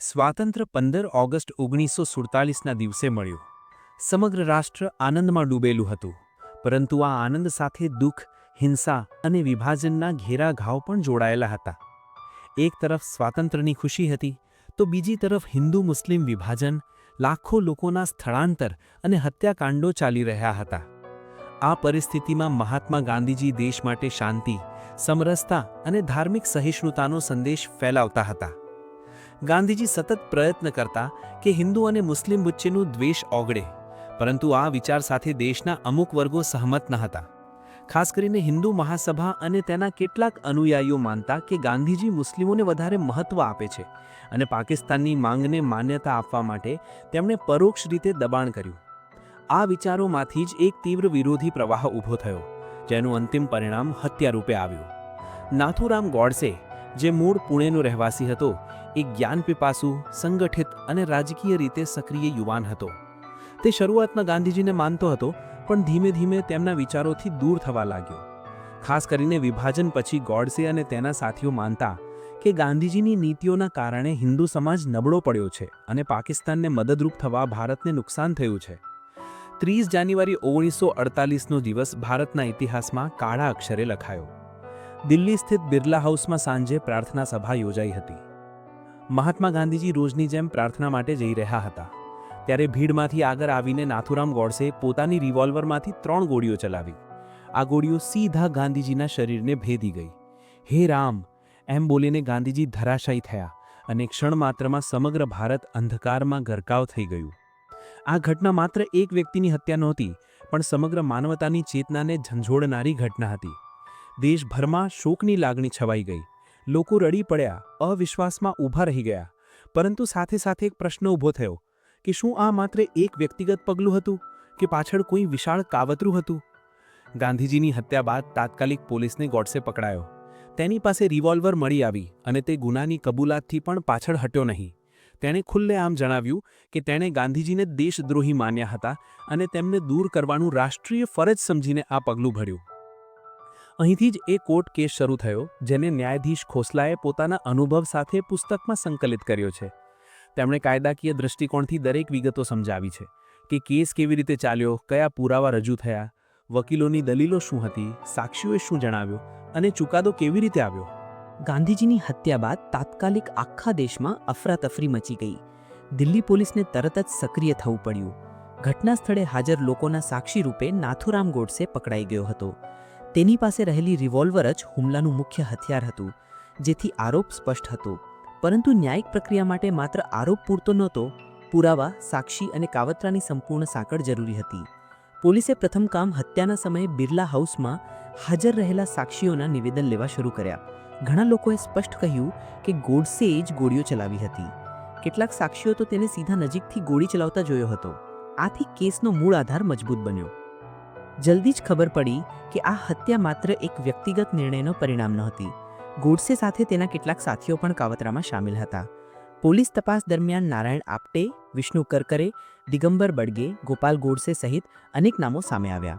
સ્વાતંત્ર્ય પંદર ઓગસ્ટ ઓગણીસો સુડતાલીસના દિવસે મળ્યું. સમગ્ર રાષ્ટ્ર આનંદમાં ડૂબેલું હતું. પરંતુ આ આનંદ સાથે દુઃખ, હિંસા અને વિભાજનના ઘેરા ઘાવ પણ જોડાયેલા હતા. એક તરફ સ્વાતંત્ર્યની ખુશી હતી, તો બીજી તરફ હિન્દુ મુસ્લિમ વિભાજન, લાખો લોકોના સ્થળાંતર અને હત્યાકાંડો ચાલી રહ્યા હતા. આ પરિસ્થિતિમાં મહાત્મા ગાંધીજી દેશ માટે શાંતિ, સમરસતા અને ધાર્મિક સહિષ્ણુતાનો સંદેશ ફેલાવતા હતા. ગાંધીજી સતત પ્રયત્ન કરતા કે હિન્દુ અને મુસ્લિમ વચ્ચેનું દ્વેષ ઓગળે, પરંતુ આ વિચાર સાથે દેશના અમુક વર્ગો સહમત ન હતા. ખાસ કરીને હિન્દુ મહાસભા અને તેના કેટલાક અનુયાયીઓ માનતા કે ગાંધીજી મુસ્લિમોને વધારે મહત્ત્વ આપે છે અને પાકિસ્તાનની માંગને માન્યતા આપવા માટે તેમણે પરોક્ષ રીતે દબાણ કર્યું. આ વિચારોમાંથી જ એક તીવ્ર વિરોધી પ્રવાહ ઊભો થયો, જેનું અંતિમ પરિણામ હત્યારૂપે આવ્યું. નાથુરામ ગોડસે જે મૂળ પુણેનો રહેવાસી હતો એક જ્ઞાનપીપાસુ સંગઠિત અને રાજકીય રીતે સક્રિય યુવાન હતો. તે શરૂઆતમાં ગાંધીજીને માનતો હતો, પણ ધીમે ધીમે તેમના વિચારોથી દૂર થવા લાગ્યો. ખાસ કરીને વિભાજન પછી ગોડસે અને તેના સાથીઓ માનતા કે ગાંધીજીની નીતિઓના કારણે હિન્દુ સમાજ નબળો પડ્યો છે અને પાકિસ્તાનને મદદરૂપ થવા ભારતને નુકસાન થયું છે. ત્રીસ જાન્યુઆરી ઓગણીસો અડતાલીસનો દિવસ ભારતના ઇતિહાસમાં કાળા અક્ષરે લખાયો. દિલ્હી સ્થિત બિરલા હાઉસમાં સાંજે પ્રાર્થના સભા યોજાઈ હતી. મહાત્મા ગાંધીજી રોજની જેમ પ્રાર્થના માટે જઈ રહ્યા હતા. ત્યારે ભીડમાંથી આગળ આવીને નાથુરામ ગોડસે પોતાની રિવોલ્વરમાંથી ત્રણ ગોળીઓ ચલાવી. આ ગોળીઓ સીધા ગાંધીજીના શરીરને ભેદી ગઈ. હે રામ! એમ બોલીને ગાંધીજી ધરાશાયી થયા અને ક્ષણ માત્રમાં સમગ્ર ભારત અંધકારમાં ગરકાવ થઈ ગયું. આ ઘટના માત્ર એક વ્યક્તિની હત્યા નહોતી, પણ સમગ્ર માનવતાની ચેતનાને ઝંઝોડનારી ઘટના હતી. દેશભરમાં શોકની લાગણી છવાઈ ગઈ. લોકો રડી પડ્યા, અવિશ્વાસમાં ઊભા રહી ગયા. પરંતુ સાથે સાથે એક પ્રશ્ન ઊભો થયો, કે શું આ માત્ર એક વ્યક્તિગત પગલું હતું, કે પાછળ કોઈ વિશાળ કાવતરું હતું? ગાંધીજીની હત્યા બાદ તાત્કાલિક પોલીસને ગોડસે પકડાયો. તેની પાસે રિવોલ્વર મળી આવી અને તે ગુનાની કબૂલાતથી પણ પાછળ હટ્યો નહીં. તેણે ખુલ્લેઆમ જણાવ્યું કે તેણે ગાંધીજીને દેશદ્રોહી માન્યા હતા અને તેમને દૂર કરવાનું રાષ્ટ્રીય ફરજ સમજીને આ પગલું ભર્યું. અહીંથી જ એ કોર્ટ કેસ શરૂ થયો, જેને ન્યાયાધીશ ખોસલાએ પોતાના અનુભવ સાથે પુસ્તકમાં સંકલિત કર્યો છે. તેમણે કાયદાકીય દૃષ્ટિકોણથી દરેક વિગતો સમજાવી છે કે કેસ કેવી રીતે ચાલ્યો, કયા પુરાવા રજૂ થયા, વકીલોની દલીલો શું હતી, સાક્ષીઓએ શું જણાવ્યું અને ચુકાદો કેવી રીતે આવ્યો? ગાંધીજીની હત્યા બાદ તાત્કાલિક આખા દેશમાં અફરાતફરી મચી ગઈ. દિલ્હી પોલીસને તરત જ સક્રિય થવું પડ્યું. ઘટના સ્થળે હાજર લોકોના સાક્ષી રૂપે નાથુરામ ગોડસે પકડાઈ ગયો હતો. તેની પાસે રહેલી રિવોલ્વર જ હુમલાનું મુખ્ય હથિયાર હતું, જેથી આરોપ સ્પષ્ટ હતો. પરંતુ ન્યાયિક પ્રક્રિયા માટે માત્ર આરોપ પૂરતો નહોતો, પુરાવા, સાક્ષી અને કાવતરાની સંપૂર્ણ સાંકળ જરૂરી હતી. પોલીસે પ્રથમ કામ હત્યાના સમયે બિરલા હાઉસમાં હાજર રહેલા સાક્ષીઓના નિવેદન લેવા શરૂ કર્યા. ઘણા લોકોએ સ્પષ્ટ કહ્યું કે ગોડસે જ ગોળીઓ ચલાવી હતી. કેટલાક સાક્ષીઓ તો તેને સીધા નજીકથી ગોળી ચલાવતા જોયો હતો. આથી કેસનો મૂળ આધાર મજબૂત બન્યો. જલ્દી જ ખબર પડી કે આ હત્યા માત્ર એક વ્યક્તિગત નિર્ણયનો પરિણામ નહોતી. ગોડસે સાથે તેના કેટલાક સાથીઓ પણ કાવતરામાં સામેલ હતા. પોલીસ તપાસ દરમિયાન નારાયણ આપટે, વિષ્ણુ કરકરે, દિગંબર બડગે ગોપાલ ગોડસે સહિત અનેક નામો સામે આવ્યા.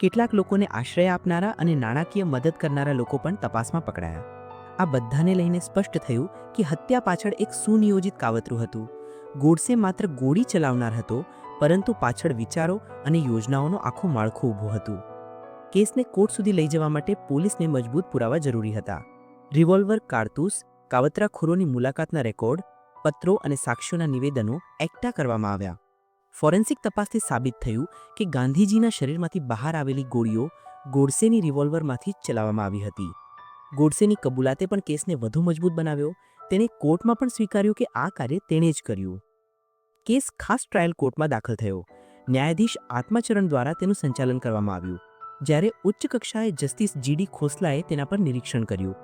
કેટલાક લોકોને આશ્રય આપનારા અને નાણાકીય મદદ કરનારા લોકો પણ તપાસમાં પકડાયા. આ બધાને લઈને સ્પષ્ટ થયું કે હત્યા પાછળ એક સુનિયોજિત કાવતરું હતું. ગોડસે માત્ર ગોળી ચલાવનાર હતો પરંતુ પાછળ વિચારો અને યોજનાઓનો આખો માળખું ઊભું હતું. કેસને કોર્ટ સુધી લઈ જવા માટે પોલીસને મજબૂત પુરાવા જરૂરી હતા. રિવોલ્વર કારતૂસ, કાવતરાખોરોની મુલાકાતના રેકોર્ડ, પત્રો અને સાક્ષીઓના નિવેદનો એકઠા કરવામાં આવ્યા. ફોરેન્સિક તપાસથી સાબિત થયું કે ગાંધીજીના શરીરમાંથી બહાર આવેલી ગોળીઓ ગોડસેની રિવોલ્વરમાંથી જ ચલાવવામાં આવી હતી. ગોડસેની કબૂલાતે પણ કેસને વધુ મજબૂત બનાવ્યો. તેને કોર્ટમાં પણ સ્વીકાર્યું કે આ કાર્ય તેણે જ કર્યું. કેસ ખાસ ટ્રાયલ કોર્ટમાં દાખલ થયો. ન્યાયાધીશ આત્માચરણ દ્વારા તેનું સંચાલન કરવામાં આવ્યું. જ્યારે ઉચ્ચ કક્ષાએ જસ્ટિસ જીડી ખોસલાએ તેના પર નિરીક્ષણ કર્યું.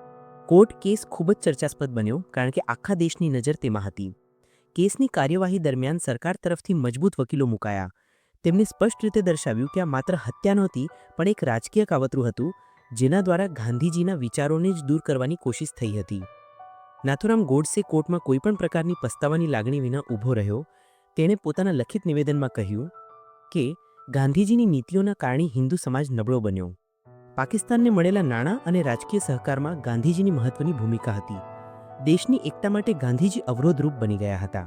કોર્ટ કેસ ખૂબ જ ચર્ચાસ્પદ બન્યો કારણ કે આખા દેશની નજર તેમાં હતી. કેસની કાર્યવાહી દરમિયાન સરકાર તરફથી મજબૂત વકીલો મુકાયા. તેમણે સ્પષ્ટ રીતે દર્શાવ્યું કે આ માત્ર હત્યા નહોતી, પણ એક રાજકીય કાવતરું હતું, જેના દ્વારા ગાંધીજીના વિચારોને જ દૂર કરવાની કોશિશ થઈ હતી. નાથુરામ ગોડસે કોર્ટમાં કોઈપણ પ્રકારની પસ્તાવાની લાગણી વિના ઊભો રહ્યો તેણે પોતાના લખિત નિવેદનમાં કહ્યું કે, ગાંધીજીની નીતિઓના કારણે હિન્દુ સમાજ નબળો બન્યો. પાકિસ્તાનને મળેલા નાણાં અને રાજકીય સહકારમાં ગાંધીજીની મહત્વની ભૂમિકા હતી. દેશની એકતા માટે ગાંધીજી અવરોધરૂપ બની ગયા હતા.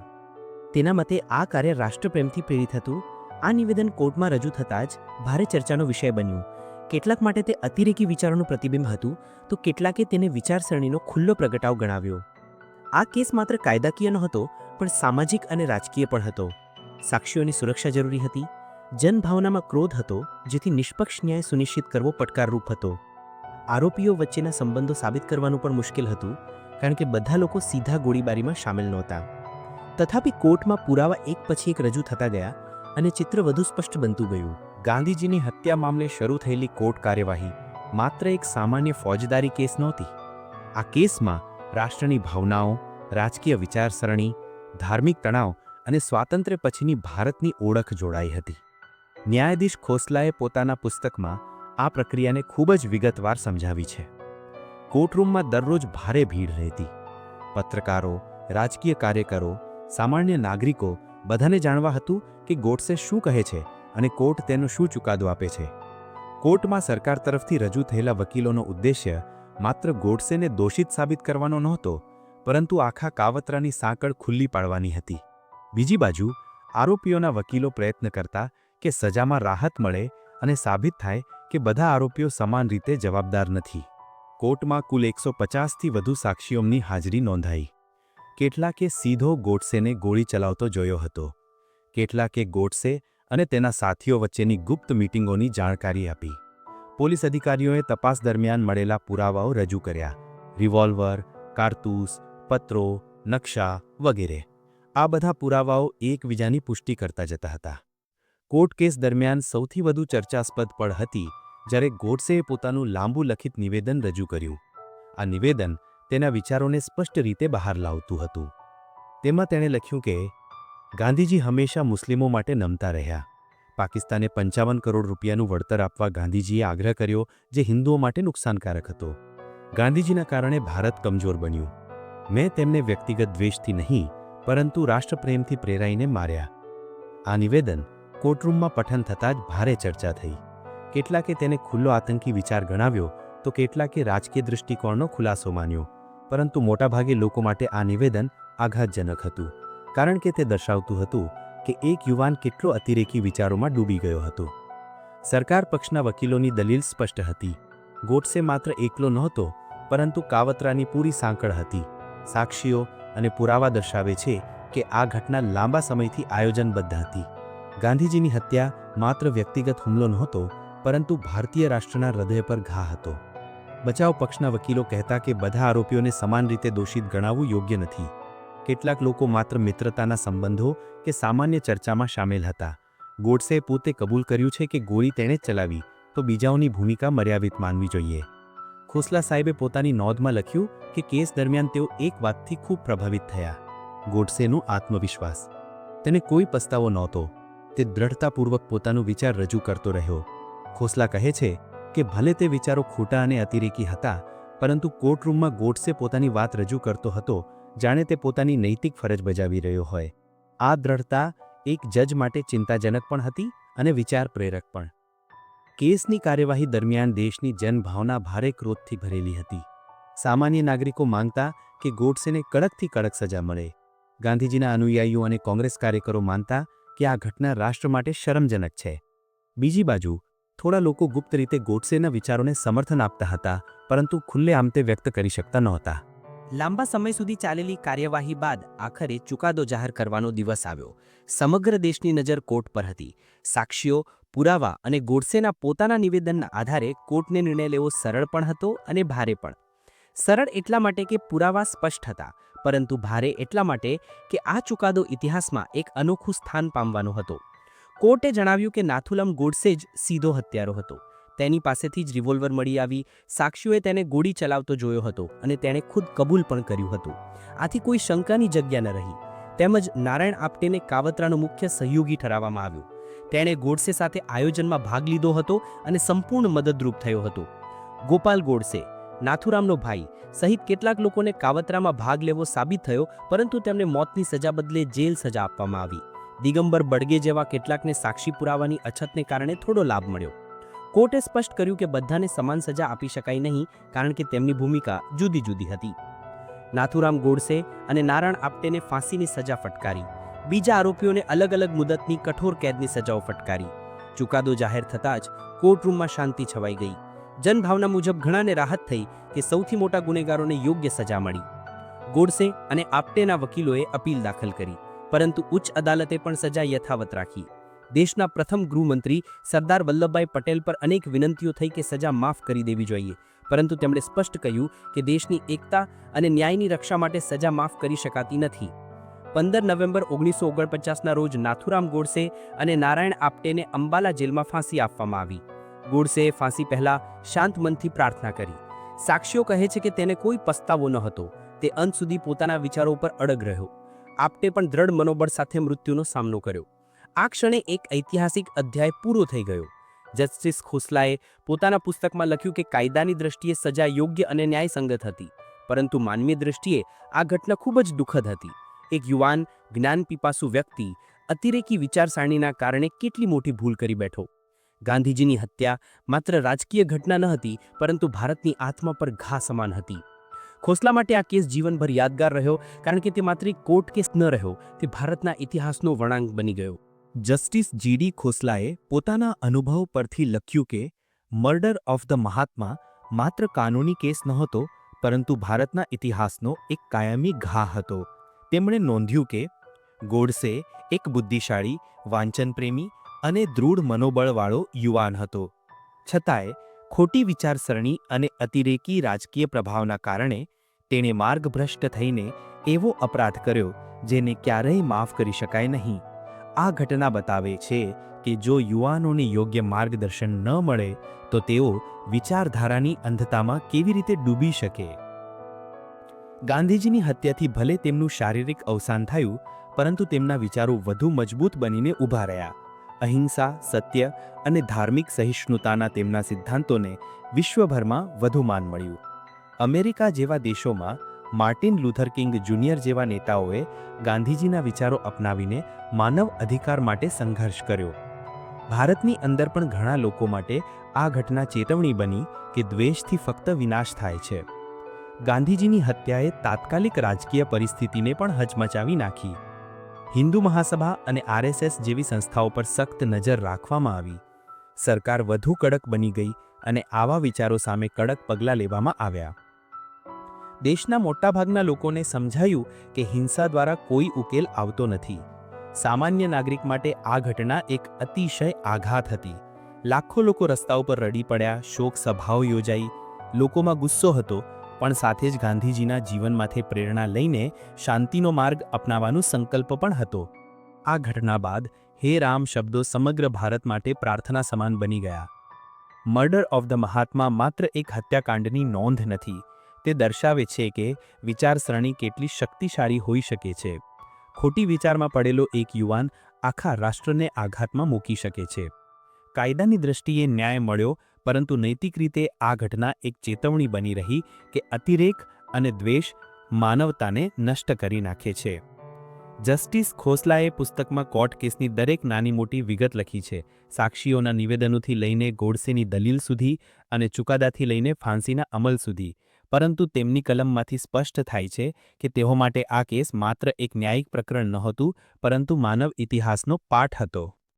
તેના મતે આ કાર્ય રાષ્ટ્રપ્રેમથી પ્રેરિત હતું. આ નિવેદન કોર્ટમાં રજૂ થતાં જ ભારે ચર્ચાનો વિષય બન્યું. કેટલાક માટે તે અતિરેકી વિચારોનું પ્રતિબિંબ હતું, તો કેટલાકે તેને વિચારસરણીનો ખુલ્લો પ્રગટાવ ગણાવ્યો. આ કેસ માત્ર કાયદાકીય નહોતો પણ સામાજિક અને રાજકીય પણ હતો. સાક્ષીઓની સુરક્ષા જરૂરી હતી. જનભાવનામાં ક્રોધ હતો, જેથી નિષ્પક્ષ ન્યાય સુનિશ્ચિત કરવો પડકારરૂપ હતો. આરોપીઓ વચ્ચેના સંબંધો સાબિત કરવાનું પણ મુશ્કેલ હતું, કારણ કે બધા લોકો સીધા ગોળીબારીમાં સામેલ નહોતા. તથાપિ કોર્ટમાં પુરાવા એક પછી એક રજૂ થતા ગયા અને ચિત્ર વધુ સ્પષ્ટ બનતું ગયું. ગાંધીજીની હત્યા મામલે શરૂ થયેલી કોર્ટ કાર્યવાહી માત્ર એક સામાન્ય ફોજદારી કેસ નહોતી. આ કેસમાં રાષ્ટ્રની ભાવનાઓ, રાજકીય વિચારસરણી ધાર્મિક તણાવ અને સ્વાતંત્ર્ય પછીની ભારતની ઓળખ જોડાઈ હતી. ન્યાયાધીશ ખોસલાએ પોતાના પુસ્તકમાં આ પ્રક્રિયાને ખૂબ જ વિગતવાર સમજાવી છે. કોર્ટરૂમમાં દરરોજ ભારે ભીડ રહેતી. પત્રકારો, રાજકીય કાર્યકરો, સામાન્ય નાગરિકો બધાને જાણવા હતું કે ગોડસે શું કહે છે અને કોર્ટ તેનો શું ચુકાદો આપે છે. કોર્ટમાં સરકાર તરફથી રજૂ થયેલા વકીલોનો ઉદ્દેશ્ય માત્ર ગોડસેને દોષિત સાબિત કરવાનો નહોતો પરંતુ આખા કાવતરાની સાંકળ ખુલ્લી પાડવાની હતી. બીજી બાજુ, આરોપીઓના વકીલો પ્રયત્ન કરતા કે સજામાં રાહત મળે અને સાબિત થાય કે બધા આરોપીઓ સમાન રીતે જવાબદાર નથી. કોર્ટમાં કુલ એકસો પચાસથી વધુ સાક્ષીઓની હાજરી નોંધાઈ. કેટલાકે સીધો ગોડસેને ગોળી ચલાવતો જોયો હતો. કેટલાકે ગોડસે અને તેના સાથીઓ વચ્ચેની ગુપ્ત મીટિંગોની જાણકારી આપી. પોલીસ અધિકારીઓએ તપાસ દરમિયાન મળેલા પુરાવાઓ રજૂ કર્યા. રિવોલ્વર, કારતૂસ પત્રો, નકશા વગેરે. આ બધા પુરાવાઓ એકબીજાની પુષ્ટિ કરતા જતા હતા. કોર્ટ કેસ દરમિયાન સૌથી વધુ ચર્ચાસ્પદ પળ હતી જ્યારે ગોડસેએ પોતાનું લાંબુ લખિત નિવેદન રજૂ કર્યું. આ નિવેદન તેના વિચારોને સ્પષ્ટ રીતે બહાર લાવતું હતું. તેમાં તેણે લખ્યું કે, ગાંધીજી હંમેશા મુસ્લિમો માટે નમતા રહ્યા. પાકિસ્તાને પંચાવન કરોડ રૂપિયાનું વળતર આપવા ગાંધીજીએ આગ્રહ કર્યો જે હિન્દુઓ માટે નુકસાનકારક હતો. ગાંધીજીના કારણે ભારત કમજોર બન્યું. મેં તેમને વ્યક્તિગત દ્વેષથી નહીં, પરંતુ રાષ્ટ્રપ્રેમથી પ્રેરાઈને માર્યા. આ નિવેદન કોર્ટરૂમમાં પઠન થતાં જ ભારે ચર્ચા થઈ. કેટલાકે તેને ખુલ્લો આતંકી વિચાર ગણાવ્યો તો કેટલાકે રાજકીય દૃષ્ટિકોણનો ખુલાસો માન્યો, પરંતુ મોટાભાગે લોકો માટે આ નિવેદન આઘાતજનક હતું, કારણ કે તે દર્શાવતું હતું કે એક યુવાન કેટલો અતિરેકી વિચારોમાં ડૂબી ગયો હતો. સરકાર પક્ષના વકીલોની દલીલ સ્પષ્ટ હતી. ગોડસે માત્ર એકલો નહોતો, પરંતુ કાવતરાની પૂરી સાંકળ હતી. સાક્ષીઓ અને પુરાવા દર્શાવે છે કે આ ઘટના લાંબા સમયથી આયોજનબદ્ધ હતી. ગાંધીજીની હત્યા માત્ર વ્યક્તિગત હુમલો નહોતો, પરંતુ ભારતીય રાષ્ટ્રના હૃદય પર ઘા હતો. બચાવ પક્ષના વકીલો કહેતા કે બધા આરોપીઓને સમાન રીતે દોષિત ગણાવવું યોગ્ય નથી. કેટલાક લોકો માત્ર મિત્રતાના સંબંધો કે સામાન્ય ચર્ચામાં સામેલ હતા. ગોડસે પોતે કબૂલ કર્યું છે કે ગોળી તેણે જ ચલાવી, તો બીજાઓની ભૂમિકા મર્યાદિત માનવી જોઈએ. ખોસલા સાહેબે પોતાની નોંધમાં લખ્યું કે કેસ દરમિયાન તેઓ એક વાતથી ખૂબ પ્રભાવિત થયા. ગોડસેનો આત્મવિશ્વાસ. તેને કોઈ પસ્તાવો નહોતો. તે દ્રઢતાપૂર્વક પોતાનો વિચાર રજૂ કરતો રહ્યો. ખોસલા કહે છે કે ભલે તે વિચારો ખોટા અને અતિરેકી હતા, પરંતુ કોર્ટરૂમમાં ગોડસે પોતાની વાત રજૂ કરતો હતો, જાણે તે પોતાની નૈતિક ફરજ બજાવી રહ્યો હોય. આ દ્રઢતા એક જજ માટે ચિંતાજનક પણ હતી અને વિચાર પ્રેરક પણ. કેસની કાર્યવાહી દરમિયાન દેશની જનભાવના ભારે ક્રોધથી ભરેલી હતી. સામાન્ય નાગરિકો માંગતા કે ગોડસેને કડકથી કડક સજા મળે. ગાંધીજીના અનુયાયીઓ અને કોંગ્રેસ કાર્યકરો માનતા કે આ ઘટના રાષ્ટ્ર માટે શરમજનક છે. બીજી બાજુ, થોડા લોકો ગુપ્ત રીતે ગોડસેના વિચારોને સમર્થન આપતા હતા, પરંતુ ખુલ્લેઆમ તે વ્યક્ત કરી શકતા નહોતા. લાંબા સમય સુધી ચાલેલી કાર્યવાહી બાદ આખરે ચુકાદો જાહેર કરવાનો દિવસ આવ્યો. સમગ્ર દેશની નજર કોર્ટ પર હતી. સાક્ષીઓ પુરાવા અને ગોડસેના પોતાના નિવેદનના આધારે કોર્ટને નિર્ણય લેવો સરળ પણ હતો અને ભારે પણ. સરળ એટલા માટે કે પુરાવા સ્પષ્ટ હતા, પરંતુ ભારે એટલા માટે કે આ ચુકાદો ઇતિહાસમાં એક અનોખું સ્થાન પામવાનો હતો. કોર્ટે જણાવ્યું કે નાથુલમ ગોડસે જ સીધો હત્યારો હતો. તેની પાસેથી જ રિવોલ્વર મળી આવી, સાક્ષીઓએ તેને ગોળી ચલાવતો જોયો હતો અને તેણે ખુદ કબૂલ પણ કર્યું હતું. આથી કોઈ શંકાની જગ્યા ન રહી. તેમજ નારાયણ આપટેને કાવતરાનો મુખ્ય સહયોગી ઠરાવવામાં આવ્યો. તેણે ગોડસે સાથે આયોજનમાં ભાગ લીધો હતો અને સંપૂર્ણ મદદરૂપ થયો હતો. ગોપાલ ગોડસે, નાથુરામનો ભાઈ, સહિત કેટલાક લોકોને કાવતરામાં ભાગ લેવો સાબિત થયો, પરંતુ તેમને મોતની સજા બદલે જેલ સજા આપવામાં આવી. દિગંબર બડગે જેવા કેટલાકને સાક્ષી પુરાવાની અછતને કારણે થોડો લાભ મળ્યો. કોર્ટે સ્પષ્ટ કર્યું કે બધાને સમાન સજા આપી શકાય નહીં, કારણ કે તેમની ભૂમિકા જુદી જુદી હતી. નાથુરામ ગોડસે અને નારાયણ આપટેને ફાંસીની સજા ફટકારી. બીજા આરોપીઓને અલગ અલગ મુદતની કઠોર કેદની સજાઓ ફટકારી. ચુકાદો જાહેર થતાં જ કોર્ટરૂમમાં શાંતિ છવાઈ ગઈ. જનભાવના મુજબ ઘણાને રાહત થઈ કે સૌથી મોટા ગુનેગારોને યોગ્ય સજા મળી. ગોડસે અને આપટેના વકીલોએ અપીલ દાખલ કરી, પરંતુ ઉચ્ચ અદાલતે પણ સજા યથાવત રાખી. દેશના પ્રથમ ગૃહમંત્રી સરદાર વલ્લભભાઈ પટેલ પર અનેક વિનંતીઓ થઈ કે સજા માફ કરી દેવી જોઈએ, પરંતુ તેમણે સ્પષ્ટ કહ્યું કે દેશની એકતા અને ન્યાયની રક્ષા માટે સજા માફ કરી શકાતી નથી. પંદર નવેમ્બર ઓગણીસો ઓગણપચાસના રોજ નાથુરામ ગોડસે અને નારાયણ આપટેને અંબાલા જેલમાં ફાંસી આપવામાં આવી. ગોડસેએ ફાંસી પહેલા શાંત મનથી પ્રાર્થના કરી. સાક્ષીઓ કહે છે કે તેને કોઈ પસ્તાવો ન હતો. તે અંત સુધી પોતાના વિચારો પર અડગ રહ્યો. આપટે પણ દ્રઢ મનોબળ સાથે મૃત્યુનો સામનો કર્યો. આ ક્ષણે એક ઐતિહાસિક અધ્યાય પૂરો થઈ ગયો. જસ્ટિસ ખોસલાએ પોતાના પુસ્તકમાં લખ્યું કે કાયદાની દ્રષ્ટિએ સજા યોગ્ય અને ન્યાયસંગત હતી. પરંતુ માનવીય દ્રષ્ટિએ આ ઘટના ખૂબ જ દુઃખદ હતી. એક યુવાન જ્ઞાન પીપાસુ વ્યક્તિ અતિરેકી વિચારસરણીના કારણે કેટલી મોટી ભૂલ કરી બેઠો. ગાંધીજીની હત્યા માત્ર રાજકીય ઘટના ન હતી, પરંતુ ભારતની આત્મા પર ઘા સમાન હતી. ખોસલા માટે આ કેસ જીવનભર યાદગાર રહ્યો, કારણ કે તે માત્ર કોર્ટ કેસ ન રહ્યો, તે ભારતના ઇતિહાસનો વળાંક બની ગયો. જસ્ટિસ જીડી ખોસલાએ પોતાના અનુભવ પરથી લખ્યું કે, મર્ડર ઓફ ધ મહાત્મા માત્ર કાનૂની કેસ નહોતો, પરંતુ ભારતના ઇતિહાસનો એક કાયમી ઘા હતો. તેમણે નોંધ્યું કે, ગોડસે એક બુદ્ધિશાળી, વાંચનપ્રેમી અને દૃઢ મનોબળવાળો યુવાન હતો. છતાંય, ખોટી વિચારસરણી અને અતિરેકી રાજકીય પ્રભાવના કારણે તેણે માર્ગભ્રષ્ટ થઈને એવો અપરાધ કર્યો, જેને ક્યારેય માફ કરી શકાય નહીં. આ ઘટના બતાવે છે કે જો યુવાનોને યોગ્ય માર્ગદર્શન ન મળે, તો તેઓ વિચારધારાની અંધતામાં કેવી રીતે ડૂબી શકે? ગાંધીજીની હત્યાથી ભલે તેમનું શારીરિક અવસાન થયું, પરંતુ તેમના વિચારો વધુ મજબૂત બનીને ઊભા રહ્યા. અહિંસા, સત્ય અને ધાર્મિક સહિષ્ણુતાના તેમના સિદ્ધાંતોને વિશ્વભરમાં વધુ માન મળ્યું. અમેરિકા જેવા દેશોમાં માર્ટિન લુથર કિંગ જુનિયર જેવા નેતાઓએ ગાંધીજીના વિચારો અપનાવીને માનવ અધિકાર માટે સંઘર્ષ કર્યો. ભારતની અંદર પણ ઘણા લોકો માટે આ ઘટના ચેતવણી બની કે દ્વેષથી ફક્ત વિનાશ થાય છે. ગાંધીજીની હત્યાએ તાત્કાલિક રાજકીય પરિસ્થિતિને પણ હચમચાવી નાખી. હિન્દુ મહાસભા અને આરએસએસ જેવી સંસ્થાઓ પર સખ્ત નજર રાખવામાં આવી. સરકાર વધુ કડક બની ગઈ અને આવા વિચારો સામે કડક પગલાં લેવામાં આવ્યા. દેશના મોટાભાગના લોકોને સમજાયું કે હિંસા દ્વારા કોઈ ઉકેલ આવતો નથી. સામાન્ય નાગરિક માટે આ ઘટના એક અતિશય આઘાત હતી. લાખો લોકો રસ્તા ઉપર રડી પડ્યા, શોક સભાઓ યોજાઈ, લોકોમાં ગુસ્સો હતો પણ સાથે જ ગાંધીજીના જીવનમાંથી પ્રેરણા લઈને શાંતિનો માર્ગ અપનાવવાનો સંકલ્પ પણ હતો. આ ઘટના બાદ હે રામ શબ્દો સમગ્ર ભારત માટે પ્રાર્થના સમાન બની ગયા. મર્ડર ઓફ ધ મહાત્મા માત્ર એક હત્યાકાંડની નોંધ નથી. તે દર્શાવે છે કે વિચારસરણી કેટલી શક્તિશાળી હોઈ શકે છે. ખોટી વિચારમાં પડેલો એક યુવાન આખા રાષ્ટ્રને આઘાતમાં મૂકી શકે છે. કાયદાની દ્રષ્ટિએ ન્યાય મળ્યો પરંતુ નૈતિક રીતે આ ઘટના એક ચેતવણી બની રહી કે અતિરેક અને દ્વેષ માનવતાને નષ્ટ કરી નાખે છે. જસ્ટિસ ખોસલાએ પુસ્તકમાં કોર્ટ કેસની દરેક નાની મોટી વિગત લખી છે. સાક્ષીઓના નિવેદનોથી લઈને ગોડસેની દલીલ સુધી અને ચુકાદાથી લઈને ફાંસીના અમલ સુધી. પરંતુ તેમની કલમમાંથી સ્પષ્ટ થાય છે કે તેઓ માટે આ કેસ માત્ર એક ન્યાયિક પ્રકરણ નહોતું, પરંતુ માનવ ઇતિહાસનો પાઠ હતો.